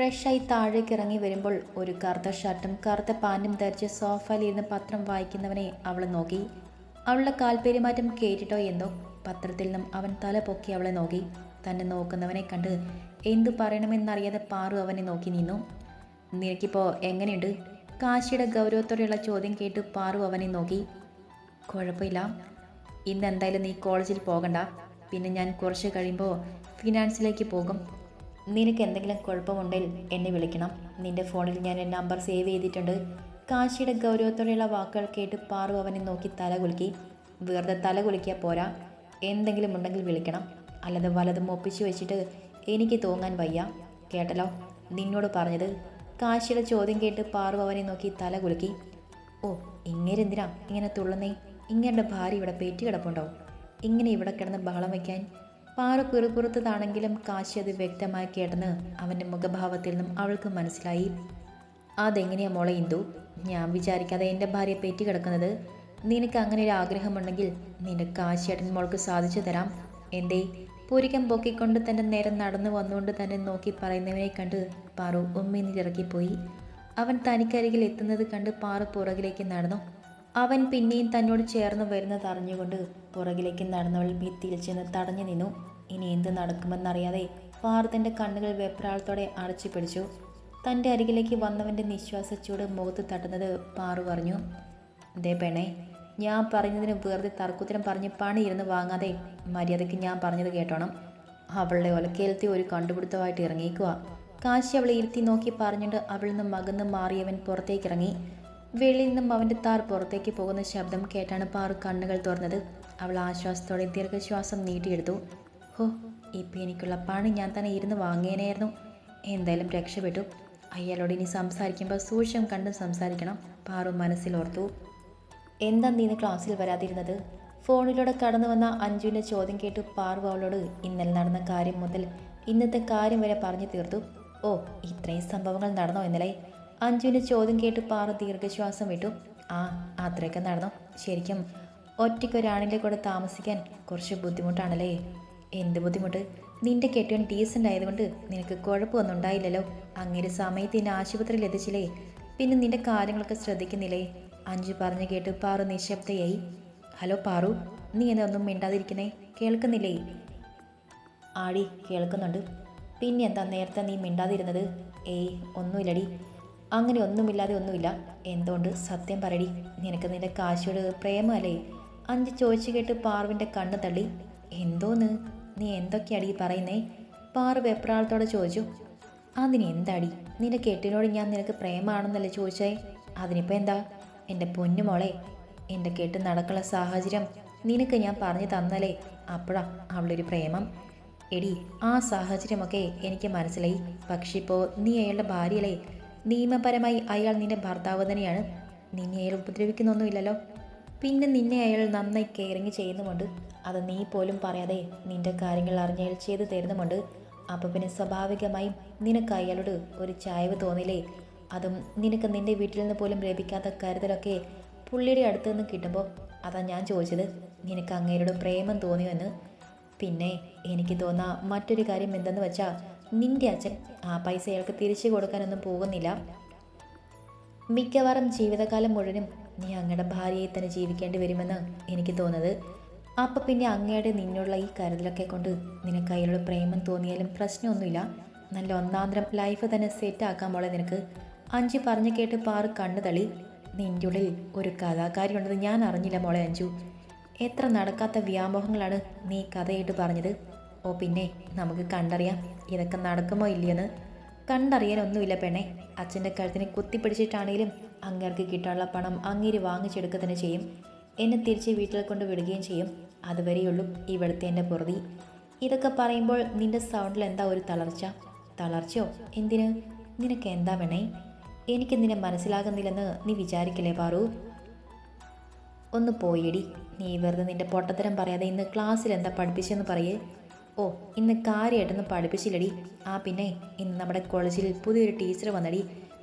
ഫ്രഷായി താഴേക്ക് ഇറങ്ങി വരുമ്പോൾ ഒരു കറുത്ത ഷർട്ടും കറുത്ത പാന്റും ധരിച്ച് സോഫയിലിരുന്ന് പത്രം വായിക്കുന്നവനെ അവൾ നോക്കി. അവളുടെ കാൽപ്പേരിമാറ്റം കേട്ടിട്ടോ എന്തോ? പത്രത്തിൽ നിന്നും അവൻ തല പൊക്കി അവളെ നോക്കി. തന്നെ നോക്കുന്നവനെ കണ്ട് എന്തു പറയണമെന്നറിയാതെ പാറു അവനെ നോക്കി നിന്നു. നിനക്കിപ്പോൾ എങ്ങനെയുണ്ട്? കാശിയുടെ ഗൗരവത്തോടെയുള്ള ചോദ്യം കേട്ട് പാറു അവനെ നോക്കി. കുഴപ്പമില്ല. ഇന്ന് എന്തായാലും നീ കോളേജിൽ പോകണ്ട. പിന്നെ ഞാൻ കുറച്ച് കഴിയുമ്പോൾ ഫിനാൻസിലേക്ക് പോകും. നിനക്ക് എന്തെങ്കിലും കുഴപ്പമുണ്ടെങ്കിൽ എന്നെ വിളിക്കണം. നിന്റെ ഫോണിൽ ഞാൻ എന്റെ നമ്പർ സേവ് ചെയ്തിട്ടുണ്ട്. കാശിയുടെ ഗൗരവത്തോടെയുള്ള വാക്കുകൾ കേട്ട് പാറു അവനെ നോക്കി തല കുലുക്കി. വെറുതെ തല കുലുക്കിയാൽ പോരാ. എന്തെങ്കിലും ഉണ്ടെങ്കിൽ വിളിക്കണം. അല്ലാതെ വലതും ഒപ്പിച്ചു വെച്ചിട്ട് എനിക്ക് തോങ്ങാൻ വയ്യ. കേട്ടല്ലോ? നിന്നോട് പറഞ്ഞത്. കാശിയുടെ ചോദ്യം കേട്ട് പാറു അവനെ നോക്കി തല കുലുക്കി. ഓ ഇങ്ങനെന്തിനാ ഇങ്ങനെ തുള്ളുന്നേ? ഇങ്ങനെ ഭാര്യ ഇവിടെ പേറ്റി കിടപ്പുണ്ടോ? ഇങ്ങനെ ഇവിടെ കിടന്ന് ബഹളം വയ്ക്കാൻ പാറു പിറുപുറത്തതാണെങ്കിലും കാശി അത് വ്യക്തമായി കേട്ടെന്ന് അവന്റെ മുഖഭാവത്തിൽ നിന്നും അവൾക്ക് മനസ്സിലായി. അതെങ്ങനെയാ മോളെ ഇന്ദു? ഞാൻ വിചാരിക്കാതെ എന്റെ ഭാര്യയെ പേറ്റി കിടക്കുന്നത്. നിനക്ക് അങ്ങനെ ഒരു ആഗ്രഹമുണ്ടെങ്കിൽ നിന്റെ കാശിയേട്ടൻ മോൾക്ക് സാധിച്ചു തരാം. എന്തേ? പൂരിക്കം പൊക്കിക്കൊണ്ട് തന്റെ നേരം നടന്നു വന്നുകൊണ്ട് തന്നെ നോക്കി പറയുന്നവനെ കണ്ട് പാറു ഉമ്മിനിറക്കിപ്പോയി അവൻ തനിക്കരികിൽ എത്തുന്നത് കണ്ട് പാറ പുറകിലേക്ക് നടന്നു. അവൻ പിന്നെയും തന്നോട് ചേർന്ന് വരുന്നത് അറിഞ്ഞുകൊണ്ട് പുറകിലേക്ക് നടന്നവൾ ഭിത്തിയിൽ ചെന്ന് തടഞ്ഞു നിന്നു. ഇനി എന്ത് നടക്കുമെന്നറിയാതെ പാർത്തന്റെ തന്റെ കണ്ണുകൾ വെപ്രാളത്തോടെ അടച്ചു പിടിച്ചു. തന്റെ അരികിലേക്ക് വന്നവന്റെ നിശ്വാസച്ചൂട് മുഖത്ത് തട്ടുന്നത് പാറു പറഞ്ഞു ദേ പെണേ ഞാൻ പറഞ്ഞതിന് വെറുതെ തർക്കുത്തരം പറഞ്ഞ് പണിയിരുന്ന് വാങ്ങാതെ മര്യാദയ്ക്ക് ഞാൻ പറഞ്ഞത് കേട്ടോണം. അവളുടെ ഒലക്കേലത്തെ ഒരു കണ്ടുപിടുത്തമായിട്ട് ഇറങ്ങിക്കുക കാശി അവളെ ഇരുത്തി നോക്കി പറഞ്ഞിട്ട് അവളിൽ നിന്ന് മകന്ന് മാറിയവൻ പുറത്തേക്ക് ഇറങ്ങി വെളിയിൽ നിന്നും അവന്റെ താർ പുറത്തേക്ക് പോകുന്ന ശബ്ദം കേട്ടാണ് പാറു കണ്ണുകൾ തുറന്നത്. അവൾ ആശ്വാസത്തോടെ ദീർഘശ്വാസം നീട്ടിയെടുത്തു. ഹോ ഇപ്പം എനിക്കുള്ള പണി ഞാൻ തന്നെ ഇരുന്ന് വാങ്ങിയേനായിരുന്നു. എന്തായാലും രക്ഷപ്പെട്ടു. അയാളോട് ഇനി സംസാരിക്കുമ്പോൾ സൂക്ഷ്യം കണ്ടും സംസാരിക്കണം. പാറു മനസ്സിലോർത്തു എന്താ നീ ഇന്ന് ക്ലാസ്സിൽ വരാതിരുന്നത്? ഫോണിലൂടെ കടന്നു വന്ന അഞ്ജുവിന്റെ ചോദ്യം കേട്ട് പാറു അവളോട് ഇന്നലെ നടന്ന കാര്യം മുതൽ ഇന്നത്തെ കാര്യം വരെ പറഞ്ഞു തീർത്തു. ഓ ഇത്രയും സംഭവങ്ങൾ നടന്നോ ഇന്നലെ? അഞ്ജുവിന്റെ ചോദ്യം കേട്ട് പാറ ദീർഘശ്വാസം വിട്ടു. ആ അത്രയൊക്കെ നടന്നു. ശരിക്കും ഒറ്റയ്ക്കൊരാണിന്റെ കൂടെ താമസിക്കാൻ കുറച്ച് ബുദ്ധിമുട്ടാണല്ലേ? എന്ത് ബുദ്ധിമുട്ട്? നിന്റെ കെട്ടിയൻ ഡീസന്റ് ആയതുകൊണ്ട് നിനക്ക് കുഴപ്പമൊന്നും ഉണ്ടായില്ലല്ലോ അങ്ങനെ സമയത്ത് നിന്നെ ആശുപത്രിയിൽ എത്തിച്ചില്ലേ? പിന്നെ നിന്റെ കാര്യങ്ങളൊക്കെ ശ്രദ്ധിക്കുന്നില്ലേ? അഞ്ജു പറഞ്ഞു കേട്ട് പാറു നിശബ്ദയായി. ഹലോ പാറു നീ എന്നെ ഒന്നും മിണ്ടാതിരിക്കുന്നേ? കേൾക്കുന്നില്ലേ? ആടി കേൾക്കുന്നുണ്ട്. പിന്നെ എന്താ നേരത്തെ നീ മിണ്ടാതിരുന്നത്? ഏയ് ഒന്നുമില്ലടി. അങ്ങനെ ഒന്നുമില്ലാതെ ഒന്നുമില്ല. എന്തുകൊണ്ട്? സത്യം പറയടി. നിനക്ക് നിന്റെ കാശിയോട് പ്രേമല്ലേ അഞ്ച് ചോദിച്ചു കേട്ട് പാർവിന്റെ കണ്ണ് തള്ളി. എന്തോന്ന്? നീ എന്തൊക്കെയാടി പറയുന്നേ? പാർവ് വെപ്രാളത്തോടെ ചോദിച്ചു. അതിന് എന്താടി? നിന്റെ കെട്ടിനോട് ഞാൻ നിനക്ക് പ്രേമാണെന്നല്ലേ ചോദിച്ചേ? അതിനിപ്പോൾ എന്താ? എന്റെ പൊന്നുമോളെ എന്റെ കെട്ട് നടക്കുള്ള സാഹചര്യം നിനക്ക് ഞാൻ പറഞ്ഞു തന്നല്ലേ? അപ്പോഴാ അവളൊരു പ്രേമം. എടി ആ സാഹചര്യമൊക്കെ എനിക്ക് മനസ്സിലായി. പക്ഷെ ഇപ്പോൾ നീ അയാളുടെ ഭാര്യയല്ലേ? നിയമപരമായി അയാൾ നിന്റെ ഭർത്താവ് തന്നെയാണ്. നിന്നെ അയാൾ ഉപദ്രവിക്കുന്നൊന്നുമില്ലല്ലോ. പിന്നെ നിന്നെ അയാൾ നന്നായി കെയറിങ് ചെയ്യുന്നുമുണ്ട്. അത് നീ പോലും പറയാതെ നിന്റെ കാര്യങ്ങൾ അറിഞ്ഞ് അയാൾ ചെയ്തു തരുന്നുമുണ്ട്. അപ്പോൾ പിന്നെ സ്വാഭാവികമായും നിനക്ക് അയാളോട് ഒരു ചായവ് തോന്നില്ലേ? അതും നിനക്ക് നിന്റെ വീട്ടിൽ നിന്ന് പോലും ലഭിക്കാത്ത കരുതലൊക്കെ പുള്ളിയുടെ അടുത്ത് നിന്ന് കിട്ടുമ്പോൾ അതാ ഞാൻ ചോദിച്ചത്. നിനക്ക് അങ്ങേരോട് പ്രേമം തോന്നിയോ എന്ന്? പിന്നെ എനിക്ക് തോന്നാ മറ്റൊരു കാര്യം എന്തെന്ന് വെച്ചാൽ നിന്റെ അച്ഛൻ ആ പൈസ അയാൾക്ക് തിരിച്ചു കൊടുക്കാനൊന്നും പോകുന്നില്ല. മിക്കവാറും ജീവിതകാലം മുഴുവനും നീ അങ്ങയുടെ ഭാര്യയെ തന്നെ ജീവിക്കേണ്ടി വരുമെന്ന് എനിക്ക് തോന്നുന്നത്. അപ്പം പിന്നെ അങ്ങയുടെ നിന്നുള്ള ഈ കരുതലൊക്കെ കൊണ്ട് നിനക്ക് അയാളോട് പ്രേമം തോന്നിയാലും പ്രശ്നമൊന്നുമില്ല. നല്ല ഒന്നാന്തരം ലൈഫ് തന്നെ സെറ്റ് ആക്കാൻ മോളെ നിനക്ക്. അഞ്ചു പറഞ്ഞു കേട്ട് പാറ് കണ്ണു തളി നിന്റെ ഉള്ളിൽ ഒരു കഥാകാരി ഉണ്ടെന്ന് ഞാൻ അറിഞ്ഞില്ല മോളെ അഞ്ചു. എത്ര നടക്കാത്ത വ്യാമോഹങ്ങളാണ് നീ കഥയായിട്ട് പറഞ്ഞത്. ഓ പിന്നെ നമുക്ക് കണ്ടറിയാം ഇതൊക്കെ നടക്കുമോ ഇല്ലയെന്ന്. കണ്ടറിയാനൊന്നുമില്ല പെണ്ണെ. അച്ഛന്റെ കഴുത്തിനെ കുത്തിപ്പിടിച്ചിട്ടാണെങ്കിലും അങ്ങേർക്ക് കിട്ടാനുള്ള പണം അങ്ങേര് വാങ്ങിച്ചെടുക്കുക തന്നെ ചെയ്യും. എന്നെ തിരിച്ച് വീട്ടിൽ കൊണ്ട് വിടുകയും ചെയ്യും. അതുവരെയുള്ളൂ ഇവിടുത്തെ എന്റെ പുറതി. ഇതൊക്കെ പറയുമ്പോൾ നിന്റെ സൗണ്ടിൽ എന്താ ഒരു തളർച്ച? തളർച്ചയോ? എന്തിന്? നിനക്ക് എന്താ വേണേ എനിക്ക് നിന്നെ മനസ്സിലാകുന്നില്ലെന്ന് നീ വിചാരിക്കില്ലേ പാറു? ഒന്ന് പോയിടി. നീ വെറുതെ നിന്റെ പൊട്ടത്തരം പറയാതെ ഇന്ന് ക്ലാസ്സിൽ എന്താ പഠിപ്പിച്ചെന്ന് പറയേ. ഓ ഇന്ന് കാര്യമായിട്ടൊന്നും പഠിപ്പിച്ചില്ലടി. ആ പിന്നെ ഇന്ന് നമ്മുടെ കോളേജിൽ പുതിയൊരു ടീച്ചർ വന്നടി.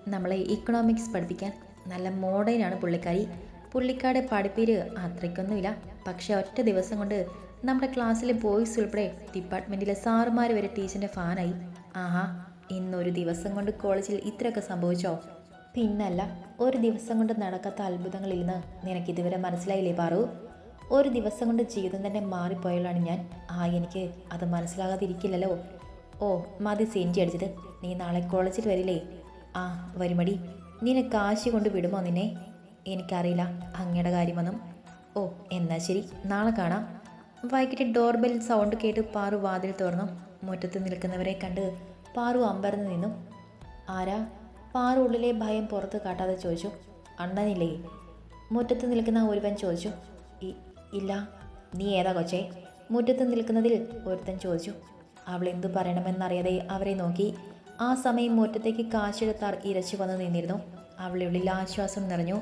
നമ്മളെ ഇക്കണോമിക്സ് പഠിപ്പിക്കാൻ. നല്ല മോഡേണാണ് പുള്ളിക്കാരി. പുള്ളിക്കാരുടെ പഠിപ്പീര് അത്രയ്ക്കൊന്നുമില്ല. പക്ഷെ ഒറ്റ ദിവസം കൊണ്ട് നമ്മുടെ ക്ലാസ്സിലെ ബോയ്സ് ഉൾപ്പെടെ ഡിപ്പാർട്ട്മെന്റിലെ സാറുമാർ വരെ ടീച്ചറിന്റെ ഫാനായി ആഹാ ഇന്നൊരു ദിവസം കൊണ്ട് കോളേജിൽ ഇത്രയൊക്കെ സംഭവിച്ചോ? പിന്നല്ല ഒരു ദിവസം കൊണ്ട് നടക്കാത്ത അത്ഭുതങ്ങളിൽ നിന്ന് നിനക്കിതുവരെ മനസ്സിലായില്ലേ പാറു? ഒരു ദിവസം കൊണ്ട് ജീവിതം തന്നെ മാറിപ്പോയാലാണ് ഞാൻ. ആ എനിക്ക് അത് മനസ്സിലാകാതിരിക്കില്ലല്ലോ. ഓ മതി സെഞ്ചി അടിച്ചത്. നീ നാളെ കോളേജിൽ വരില്ലേ? ആ വരുമടി. നിന്നെ കാശി കൊണ്ട് വിടുമോ നിന്നെ? എനിക്കറിയില്ല. അങ്ങയുടെ കാര്യമൊന്നും. ഓ എന്നാ ശരി. നാളെ കാണാം. വൈകിട്ട് ഡോർ ബെൽ സൗണ്ട് കേട്ട് പാറു വാതിൽ തുറന്നു. മുറ്റത്ത് നിൽക്കുന്നവരെ കണ്ട് പാറു അമ്പരന്ന് നിന്നു. ആരാ? പാറു ഉള്ളിലെ ഭയം പുറത്ത് കാട്ടാതെ ചോദിച്ചു. അണ്ണനില്ലേ? മുറ്റത്ത് നിൽക്കുന്ന ഒരുവൻ ചോദിച്ചു. "ഇ- ഇല്ല നീ ഏതാ കൊച്ചേ? മുറ്റത്ത് നിൽക്കുന്നതിൽ ഒരുത്തൻ ചോദിച്ചു. അവൾ എന്തു പറയണമെന്നറിയാതെ അവരെ നോക്കി. ആ സമയം മുറ്റത്തേക്ക് കാശെടുത്താർ ഇരച്ചു വന്ന് നിന്നിരുന്നു. അവളുടെ ഉള്ളിൽ ആശ്വാസം നിറഞ്ഞു.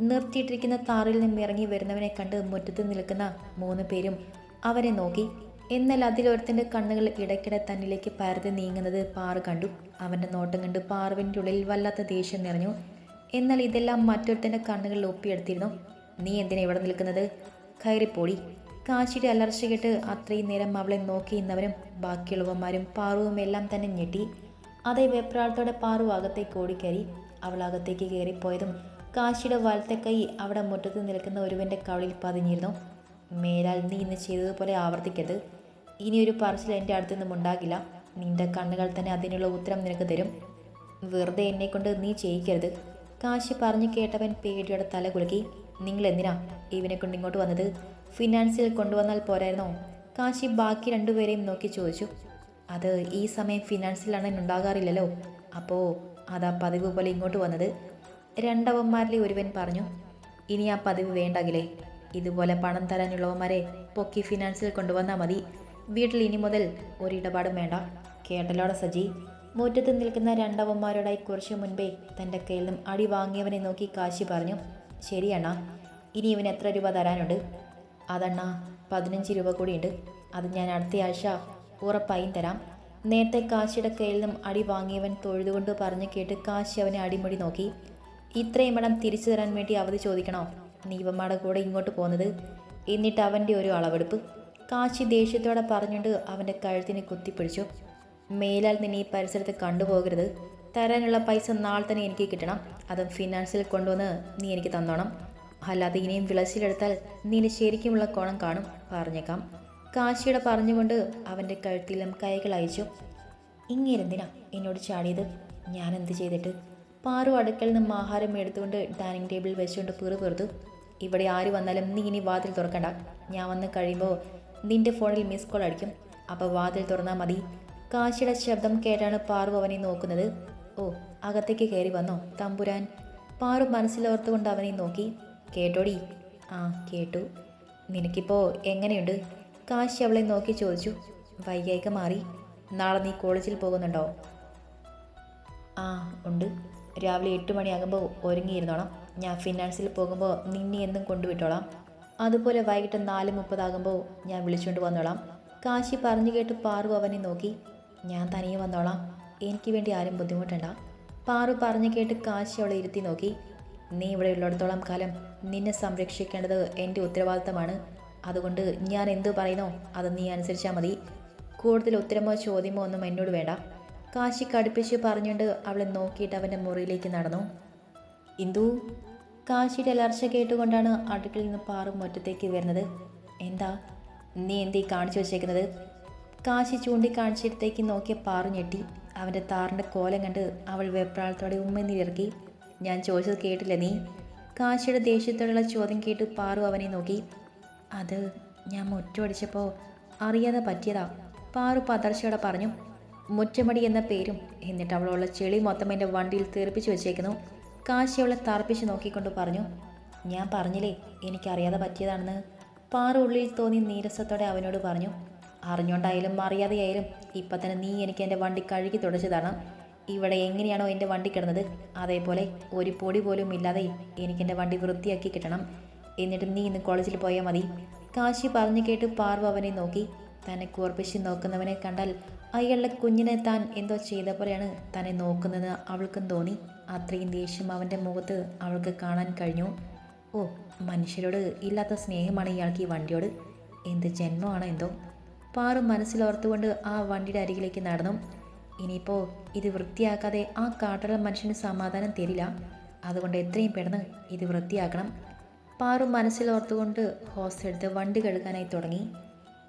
നിർത്തിയിട്ടിരിക്കുന്ന താറിൽ നിന്ന് ഇറങ്ങി വരുന്നവനെ കണ്ട് മുറ്റത്ത് നിൽക്കുന്ന മൂന്ന് പേരും അവരെ നോക്കി. എന്നാൽ അതിലൊരുത്തന്റെ കണ്ണുകൾ ഇടയ്ക്കിടെ തന്നിലേക്ക് പരതി നീങ്ങുന്നത് പാറു കണ്ടു. അവന്റെ നോട്ടം കണ്ട് പാറുവിന്റെ ഉള്ളിൽ വല്ലാത്ത ദേഷ്യം നിറഞ്ഞു. എന്നാൽ ഇതെല്ലാം മറ്റൊരുത്തന്റെ കണ്ണുകളിൽ ഒപ്പിയെടുത്തിരുന്നു. നീ എന്തിനാ ഇവിടെ നിൽക്കുന്നത്? കയറിപ്പോടി. കാശിയുടെ അലർച്ച കേട്ട് അത്രയും നേരം അവളെ നോക്കി നിന്നവരും ബാക്കിയുള്ളവന്മാരും പാറുവും എല്ലാം തന്നെ ഞെട്ടി. അതേ വെപ്രാളത്തോടെ പാറു അകത്തേക്ക് ഓടിക്കയറി. അവൾ അകത്തേക്ക് കയറിപ്പോയതും കാശിയുടെ വലത്തെ കൈ അവിടെ മുറ്റത്ത് നിൽക്കുന്ന ഒരുവന്റെ കവളിൽ പതിഞ്ഞിരുന്നു. മേലാൽ നീ ഇന്ന് ചെയ്തതുപോലെ ആവർത്തിക്കരുത്. ഇനിയൊരു പറച്ചിൽ എന്റെ അടുത്ത് ഉണ്ടാകില്ല. നിന്റെ കണ്ണുകൾ തന്നെ അതിനുള്ള ഉത്തരം നിനക്ക് തരും. വെറുതെ എന്നെ കൊണ്ട് നീ ചെയ്യിക്കരുത്. കാശി പറഞ്ഞു കേട്ടവൻ പേടിയോടെ തല കുലുക്കി. നിങ്ങൾ എന്തിനാ ഇവനെ കൊണ്ട് ഇങ്ങോട്ട് വന്നത്? ഫിനാൻസിൽ കൊണ്ടുവന്നാൽ പോരായിരുന്നോ? കാശി ബാക്കി രണ്ടുപേരെയും നോക്കി ചോദിച്ചു. അത് ഈ സമയം ഫിനാൻസിലാണ് ഉണ്ടാകാറില്ലല്ലോ. അപ്പോൾ അതാ പതിവ് പോലെ ഇങ്ങോട്ട് വന്നത്. രണ്ടവന്മാരിലെ ഒരുവൻ പറഞ്ഞു ഇനി ആ പതിവ് വേണ്ടകിലേ ഇതുപോലെ പണം തരാനുള്ളവന്മാരെ പൊക്കി ഫിനാൻസിൽ കൊണ്ടുവന്നാൽ മതി. വീട്ടിൽ ഇനി മുതൽ ഒരിടപാടും വേണ്ട. കേട്ടലോടെ സജി? മുറ്റത്ത് നിൽക്കുന്ന രണ്ടവന്മാരോടായി കുറച്ചു മുൻപേ തന്റെ കയ്യിൽ നിന്നും അടി വാങ്ങിയവനെ നോക്കി കാശി പറഞ്ഞു ശരിയണ്ണ. ഇനി ഇവന് എത്ര രൂപ തരാനുണ്ട്? അതണ്ണ പതിനഞ്ച് രൂപ കൂടിയുണ്ട്. അത് ഞാൻ അടുത്തയാഴ്ച ഉറപ്പായും തരാം. നേരത്തെ കാശിയുടെ കയ്യിൽ നിന്നും അടി വാങ്ങിയവൻ തൊഴുതുകൊണ്ട് പറഞ്ഞു കേട്ട് കാശി അവനെ അടിമുടി നോക്കി. ഇത്രയും പണം തിരിച്ചു തരാൻ വേണ്ടി അവധി ചോദിക്കണോ? നീവമ്മയുടെ കൂടെ ഇങ്ങോട്ട് പോകുന്നത്? എന്നിട്ട് അവന്റെ ഒരു അളവെടുപ്പ്. കാശി ദേഷ്യത്തോടെ പറഞ്ഞുകൊണ്ട് അവന്റെ കഴുത്തിന് കുത്തിപ്പിടിച്ചു. മേലാൽ നിന്നെ ഈ പരിസരത്ത് കണ്ടുപോകരുത്. തരാനുള്ള പൈസ നാളെ തന്നെ എനിക്ക് കിട്ടണം. അതും ഫിനാൻസിൽ കൊണ്ടുവന്ന് നീ എനിക്ക് തന്നോണം. അല്ലാതെ ഇനിയും വിളച്ചിലെടുത്താൽ നിന്നെ ശരിക്കുമുള്ള കോണം കാണും പറഞ്ഞേക്കാം. കാശിയുടെ പറഞ്ഞുകൊണ്ട് അവന്റെ കഴുത്തിലും കൈകൾ അയച്ചു ഇങ്ങേരെന്തിനാ എന്നോട് ചാടിയത്? ഞാൻ എന്ത് ചെയ്തിട്ട്? പാറു അടുക്കൽ നിന്നും ആഹാരം എടുത്തുകൊണ്ട് ഡൈനിങ് ടേബിളിൽ വെച്ചുകൊണ്ട് പിറു പെറുതു ഇവിടെ ആര് വന്നാലും നീ ഇനി വാതിൽ തുറക്കണ്ട. ഞാൻ വന്ന് കഴിയുമ്പോൾ നിന്റെ ഫോണിൽ മിസ് കോൾ അടിക്കും. അപ്പോൾ വാതിൽ തുറന്നാൽ മതി. കാശിയുടെ ശബ്ദം കേട്ടാണ് പാറു അവനെ നോക്കുന്നത്. ഓ അകത്തേക്ക് കയറി വന്നോ തമ്പുരാൻ. പാറു മനസ്സിലോർത്തുകൊണ്ട് അവനെ നോക്കി. കേട്ടോടി? ആ കേട്ടു. നിനക്കിപ്പോൾ എങ്ങനെയുണ്ട്? കാശി അവളെ നോക്കി ചോദിച്ചു. വൈകായിക മാറി. നാളെ നീ കോളേജിൽ പോകുന്നുണ്ടോ? ആ ഉണ്ട്. രാവിലെ എട്ട് മണിയാകുമ്പോൾ ഒരുങ്ങിയിരുന്നോളാം. ഞാൻ ഫിനാൻസിൽ പോകുമ്പോൾ നിന്നെ എന്നും കൊണ്ടുവിട്ടോളാം. അതുപോലെ വൈകിട്ട് നാല് മുപ്പതാകുമ്പോൾ ഞാൻ വിളിച്ചുകൊണ്ട് വന്നോളാം. കാശി പറഞ്ഞു കേട്ട് പാറു അവനെ നോക്കി. ഞാൻ തനിയെ വന്നോളാം. എനിക്ക് വേണ്ടി ആരും ബുദ്ധിമുട്ടണ്ട. പാറു പറഞ്ഞു കേട്ട് കാശി അവളെ ഇരുത്തി നോക്കി. നീ ഇവിടെ ഉള്ളിടത്തോളം കാലം നിന്നെ സംരക്ഷിക്കേണ്ടത് എന്റെ ഉത്തരവാദിത്തമാണ്. അതുകൊണ്ട് ഞാൻ എന്തു പറയുന്നോ അത് നീ അനുസരിച്ചാൽ മതി. കൂടുതൽ ഉത്തരമോ ചോദ്യമോ ഒന്നും എന്നോട് വേണ്ട. കാശി കടുപ്പിച്ച് പറഞ്ഞുകൊണ്ട് അവളെ നോക്കിയിട്ട് അവന്റെ മുറിയിലേക്ക് നടന്നു. ഇന്ദു കാശിയുടെ അലർച്ച കേട്ടുകൊണ്ടാണ് അടുക്കളിൽ നിന്ന് പാറു മുറ്റത്തേക്ക് വരുന്നത്. എന്താ? നീ എന്തീ കാണിച്ചു വച്ചേക്കുന്നത്? കാശി ചൂണ്ടിക്കാണിച്ചിടത്തേക്ക് നോക്കിയ പാറു ഞെട്ടി. അവന്റെ താറിന്റെ കോലം കണ്ട് അവൾ വെപ്രാളത്തോടെ ഉമ്മനിലിറക്കി ഞാൻ ചോദിച്ചത് കേട്ടില്ല നീ? കാശിയുടെ ദേഷ്യത്തോടുള്ള ചോദ്യം കേട്ട് പാറു അവനെ നോക്കി അത് ഞാൻ മുറ്റമടിച്ചപ്പോൾ അറിയാതെ പറ്റിയതാ പാറു പതർച്ചയോടെ പറഞ്ഞു. മുറ്റമടി എന്ന പേരും എന്നിട്ട് അവളുള്ള ചെളി മൊത്തം എന്റെ വണ്ടിയിൽ തീർപ്പിച്ച് വെച്ചേക്കുന്നു. കാശി അവളെ തറപ്പിച്ച് നോക്കിക്കൊണ്ട് പറഞ്ഞു ഞാൻ പറഞ്ഞില്ലേ എനിക്കറിയാതെ പറ്റിയതാണെന്ന്? പാറു ഉള്ളിൽ തോന്നി നീരസത്തോടെ അവനോട് പറഞ്ഞു അറിഞ്ഞോണ്ടായാലും അറിയാതെയായാലും ഇപ്പം തന്നെ നീ എനിക്ക് എന്റെ വണ്ടി കഴുകി തുടച്ചതാണ്. ഇവിടെ എങ്ങനെയാണോ എന്റെ വണ്ടി കിടന്നത് അതേപോലെ ഒരു പൊടി പോലും ഇല്ലാതെ എനിക്ക് എന്റെ വണ്ടി വൃത്തിയാക്കി കിട്ടണം. എന്നിട്ട് നീ ഇന്ന് കോളേജിൽ പോയാൽ മതി. കാശി പറഞ്ഞു കേട്ട് പാർവ അവനെ നോക്കി. തന്നെ കൂർപ്പിച്ച് നോക്കുന്നവനെ കണ്ടാൽ അയാളുടെ കുഞ്ഞിനെ താൻ എന്തോ ചെയ്ത പോലെയാണ് തന്നെ നോക്കുന്നത് അവൾക്കും തോന്നി. അത്രയും ദേഷ്യം അവന്റെ മുഖത്ത് അവൾക്ക് കാണാൻ കഴിഞ്ഞു. ഓ മനുഷ്യരോട് ഇല്ലാത്ത സ്നേഹമാണ് ഇയാൾക്ക് ഈ വണ്ടിയോട്. എന്ത് ജന്മമാണോ എന്തോ. പാറു മനസ്സിലോർത്തുകൊണ്ട് ആ വണ്ടിയുടെ അരികിലേക്ക് നടന്നു. ഇനിയിപ്പോൾ ഇത് വൃത്തിയാക്കാതെ ആ കാട്ടുള്ള മനുഷ്യന് സമാധാനം തരില്ല. അതുകൊണ്ട് എത്രയും പെട്ടെന്ന് ഇത് വൃത്തിയാക്കണം. പാറു മനസ്സിലോർത്തുകൊണ്ട് ഹോസ് എടുത്ത് വണ്ടി കഴുകാനായി തുടങ്ങി.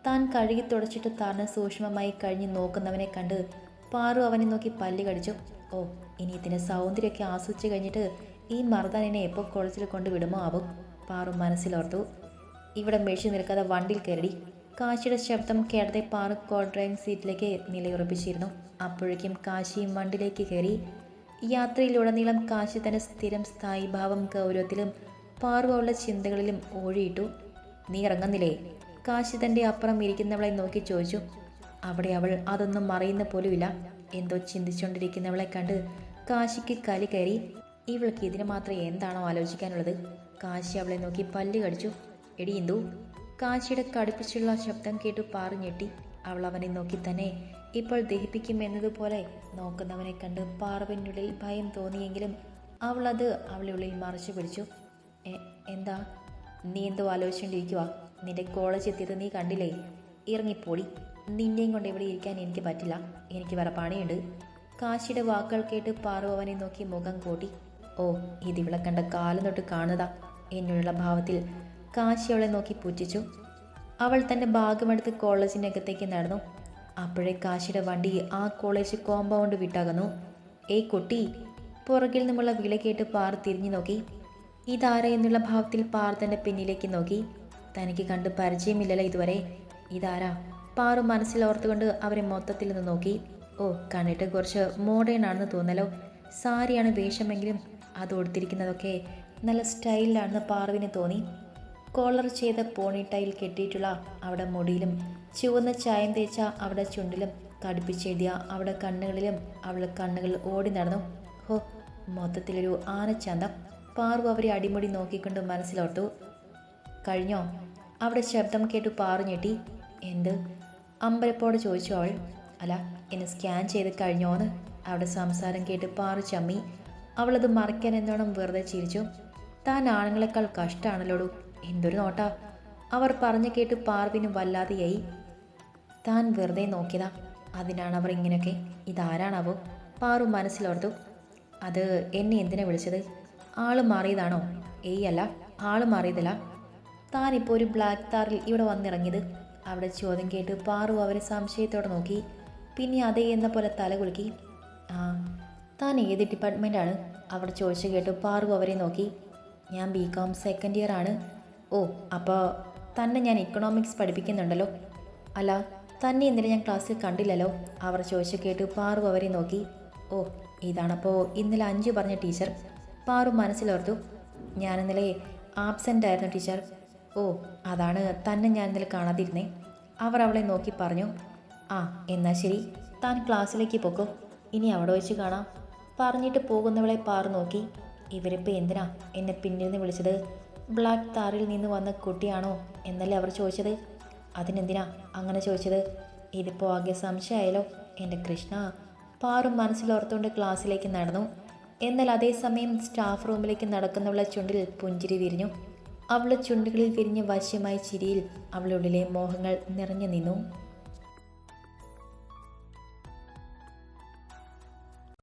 താൻ കഴുകി തുടച്ചിട്ട് താഴ്ന്ന് സൂക്ഷ്മമായി കഴിഞ്ഞ് നോക്കുന്നവനെ കണ്ട് പാറു അവനെ നോക്കി പല്ല് കടിച്ചു. ഓ ഇനി ഇതിന്റെ സൗന്ദര്യമൊക്കെ ആസ്വദിച്ച് കഴിഞ്ഞിട്ട് ഈ മർദ്ദാൻ എന്നെ എപ്പോൾ കുളച്ചിൽ കൊണ്ട് വിടുമോ ആവും? പാറു മനസ്സിലോർത്തു. ഇവിടെ മെഷി നിൽക്കാതെ വണ്ടിയിൽ കയറി. കാശിയുടെ ശബ്ദം കേട്ടതെ പാറു കോ ഡ്രൈവിംഗ് സീറ്റിലേക്ക് നിലയുറപ്പിച്ചിരുന്നു. അപ്പോഴേക്കും കാശിയും വണ്ടിലേക്ക് കയറി യാത്രയിലുടനീളം കാശി തന്റെ സ്ഥിരം സ്ഥായിഭാവം ഗൗരവത്തിലും പാറു ചിന്തകളിലും ഓഴിയിട്ടു നീ ഇറങ്ങുന്നില്ലേ? കാശി തന്റെ അപ്പുറം ഇരിക്കുന്നവളെ നോക്കി ചോദിച്ചു. അവിടെ അവൾ അതൊന്നും മറിയുന്ന പോലുമില്ല. എന്തോ ചിന്തിച്ചുകൊണ്ടിരിക്കുന്നവളെ കണ്ട് കാശിക്ക് കലി കയറി ഇവൾക്ക് ഇതിന് മാത്രം എന്താണോ ആലോചിക്കാനുള്ളത്? കാശി അവളെ നോക്കി പല്ല് കടിച്ചു. എടി കാശിയുടെ കടുപ്പിച്ചുള്ള ശബ്ദം കേട്ടു പാറു ഞെട്ടി. അവൾ അവനെ നോക്കി തന്നെ ഇപ്പോൾ ദഹിപ്പിക്കും എന്നതുപോലെ നോക്കുന്നവനെ കണ്ട് പാറുവിനുള്ളിൽ ഭയം തോന്നിയെങ്കിലും അവൾ അത് അവളെ ഉള്ളിൽ മറച്ചു പിടിച്ചു. എന്താ? നീ എന്തോ ആലോചിച്ചുകൊണ്ടിരിക്കുക നിന്റെ കോളേജ് എത്തിയത് നീ കണ്ടില്ലേ? ഇറങ്ങിപ്പോടി. നിന്നെയും കൊണ്ട് ഇവിടെ ഇരിക്കാൻ എനിക്ക് പറ്റില്ല. എനിക്ക് വേറെ പണിയുണ്ട്. കാശിയുടെ വാക്കുകൾ കേട്ട് പാറു അവനെ നോക്കി മുഖം കൂട്ടി. ഓ ഇതിവിടെ കണ്ട കാലം തൊട്ട് കാണുക എന്നുള്ള ഭാവത്തിൽ കാശി അവളെ നോക്കി പുച്ഛിച്ചു. അവൾ തന്റെ ഭാഗമെടുത്ത് കോളേജിനകത്തേക്ക് നടന്നു. അപ്പോഴേ കാശിയുടെ വണ്ടി ആ കോളേജ് കോമ്പൗണ്ട് വിട്ടകന്നു. ഏയ് കുട്ടി പുറകിൽ നിന്നുള്ള വില കേട്ട് പാർ തിരിഞ്ഞു നോക്കി. ഇതാരാ എന്നുള്ള ഭാവത്തിൽ പാർ തന്റെ പിന്നിലേക്ക് നോക്കി. തനിക്ക് കണ്ട് പരിചയമില്ലല്ലോ ഇതുവരെ. ഇതാരാ? പാറു മനസ്സിൽ മനസ്സിലോർത്തുകൊണ്ട് അവരെ മൊത്തത്തിൽ നിന്ന് നോക്കി. ഓ കണ്ടിട്ട് കുറച്ച് മോഡേൺ ആണെന്ന് തോന്നലോ. സാരിയാണ് വേഷമെങ്കിലും അത് ഉടുത്തിരിക്കുന്നതൊക്കെ നല്ല സ്റ്റൈലിലാണെന്ന് പാറുവിന് തോന്നി. കോളർ ചെയ്ത പോണിട്ടയിൽ കെട്ടിയിട്ടുള്ള അവിടെ മുടിയിലും ചുവന്ന ചായം തേച്ച അവിടെ ചുണ്ടിലും കടുപ്പിച്ചെഴുതിയ അവിടെ കണ്ണുകളിലും അവളുടെ കണ്ണുകൾ ഓടി നടന്നു. ഹോ മൊത്തത്തിലൊരു ആനച്ചന്തം. പാറു അവരെ അടിമുടി നോക്കിക്കൊണ്ട് മനസ്സിലോർത്തു. കഴിഞ്ഞോ? അവിടെ ശബ്ദം കേട്ടു പാറു ഞെട്ടി. എന്ത്? അമ്പലപ്പോടെ ചോദിച്ചു അവൾ. അല്ല എന്നെ സ്കാൻ ചെയ്ത് കഴിഞ്ഞോന്ന്? അവിടെ സംസാരം കേട്ട് പാറു ചമ്മി. അവളത് മറയ്ക്കാൻ എന്നോണം വെറുതെ ചിരിച്ചു. താൻ ആണുങ്ങളെക്കാൾ കഷ്ടമാണല്ലോടു എന്തൊരു നോട്ടാ. അവർ പറഞ്ഞു കേട്ട് പാർവിന് വല്ലാതെയായി. താൻ വെറുതെ നോക്കിയതാ. അതിനാണ് അവർ ഇങ്ങനെയൊക്കെ. ഇതാരാണാവോ? പാറു മനസ്സിലോർത്തു. അത് എന്നെ എന്തിനാ വിളിച്ചത്? ആൾ മാറിയതാണോ? ഏയ് അല്ല ആൾ മാറിയതല്ല. താനിപ്പോൾ ഒരു ബ്ലാക്ക് താറിൽ ഇവിടെ വന്നിറങ്ങിയത്. അവിടെ ചോദ്യം കേട്ട് പാറു അവരെ സംശയത്തോടെ നോക്കി. പിന്നെ അതേ എന്ന പോലെ തല കുലുക്കി. ആ താൻ ഏത് ഡിപ്പാർട്ട്മെന്റാണ് അവിടെ ചോദിച്ചു കേട്ട് പാറു അവരെ നോക്കി. ഞാൻ ബി കോം സെക്കൻഡ് ഇയർ ആണ്. ഓ അപ്പോൾ തന്നെ ഞാൻ ഇക്കണോമിക്സ് പഠിപ്പിക്കുന്നുണ്ടല്ലോ. അല്ല തന്നെ ഇന്നലെ ഞാൻ ക്ലാസ്സിൽ കണ്ടില്ലല്ലോ? അവർ ചോദിച്ചു കേട്ട് പാറു അവരെ നോക്കി. ഓ ഇതാണപ്പോൾ ഇന്നലെ അഞ്ചു പറഞ്ഞ ടീച്ചർ. പാറു മനസ്സിലോർത്തു. ഞാൻ ഇന്നലെ ആബ്സെന്റ് ആയിരുന്നു ടീച്ചർ. ഓ അതാണ് തന്നെ ഞാൻ ഇന്നലെ കാണാതിരുന്നേ. അവർ അവളെ നോക്കി പറഞ്ഞു. ആ എന്നാൽ ശരി. താൻ ക്ലാസ്സിലേക്ക് പൊക്കോ. ഇനി അവിടെ വെച്ച് കാണാം. പറഞ്ഞിട്ട് പോകുന്നവളെ പാറു നോക്കി. ഇവരിപ്പോൾ എന്തിനാ എന്നെ പിന്നിൽ നിന്ന് വിളിച്ചത്? ബ്ലാക്ക് താറിൽ നിന്ന് വന്ന കുട്ടിയാണോ എന്നല്ലേ അവർ ചോദിച്ചത്. അതിനെന്തിനാ അങ്ങനെ ചോദിച്ചത്? ഇതിപ്പോൾ ആകെ സംശയമായാലോ എന്റെ കൃഷ്ണ പാറും മനസ്സിലോർത്തുകൊണ്ട് ക്ലാസ്സിലേക്ക് നടന്നു. എന്നാൽ അതേസമയം സ്റ്റാഫ് റൂമിലേക്ക് നടക്കുന്നവളെ ചുണ്ടിൽ പുഞ്ചിരി വിരിഞ്ഞു. അവളുടെ ചുണ്ടുകളിൽ വിരിഞ്ഞ വശ്യമായ ചിരിയിൽ അവളുള്ളിലെ മോഹങ്ങൾ നിറഞ്ഞു നിന്നു.